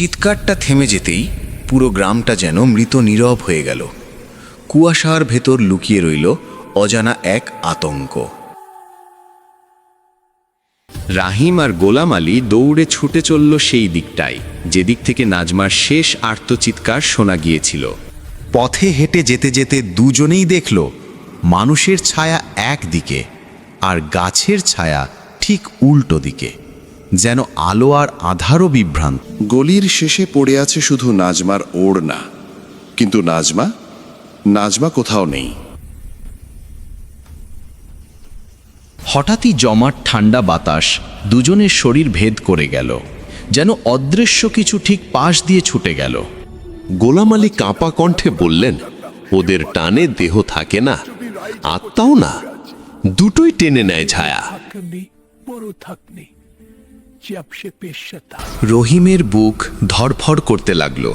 চিৎকারটা থেমে যেতেই পুরো গ্রামটা যেন মৃত নীরব হয়ে গেল। কুয়াশার ভেতর লুকিয়ে রইল অজানা এক আতঙ্ক। রাহিম আর গোলাম আলী দৌড়ে ছুটে চলল সেই দিকটায় যেদিক থেকে নাজমার শেষ আর্তচিৎকার শোনা গিয়েছিল। পথে হেঁটে যেতে যেতে দুজনেই দেখল, মানুষের ছায়া একদিকে আর গাছের ছায়া ঠিক উল্টো দিকে। যেন আলো আর আধারও বিভ্রান্ত। গলির শেষে পড়ে আছে শুধু নাজমার ওড়না। কিন্তু নাজমা? নাজমা কোথাও নেই। হঠাৎই জমাট ঠান্ডা বাতাস দুজনের শরীর ভেদ করে গেল যেন অদৃশ্য কিছু ঠিক পাশ দিয়ে ছুটে গেল। গোলাম আলী কাঁপা কণ্ঠে বললেন ওদের টানে দেহ থাকে না আত্মাও না। দুটোই টেনে নেয় ছায়া। থাকনি রহিমের বুক ধরফড় করতে লাগল।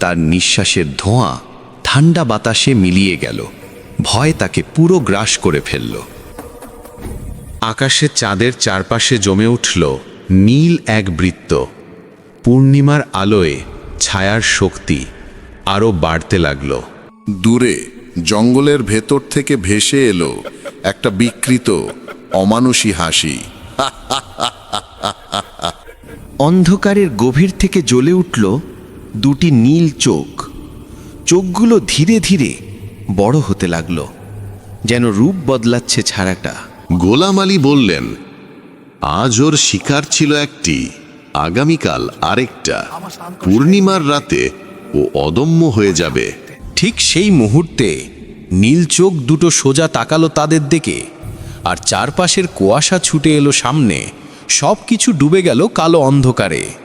তার নিঃশ্বাসের ধোঁয়া ঠান্ডা বাতাসে মিলিয়ে গেল। ভয় তাকে পুরো গ্রাস করে ফেলল। আকাশে চাঁদের চারপাশে জমে উঠল নীল এক বৃত্ত। পূর্ণিমার আলোয় ছায়ার শক্তি আরও বাড়তে লাগল। দূরে জঙ্গলের ভেতর থেকে ভেসে এলো একটা বিকৃত অমানুষী হাসি। অন্ধকারের গভীর থেকে জ্বলে উঠল দুটি নীল চোখ। চোখগুলো ধীরে ধীরে বড় হতে লাগল যেন রূপ বদলাচ্ছে ছাড়াটা। গোলাম আলী বললেন আজ ওর শিকার ছিল একটি আগামীকাল আরেকটা। পূর্ণিমার রাতে ও অদম্য হয়ে যাবে। ঠিক সেই মুহূর্তে নীল চোখ দুটো সোজা তাকালো তাদের দিকে। আর চারপাশের কুয়াশা ছুটে এলো সামনে। সব কিছু ডুবে গেল কালো অন্ধকারে।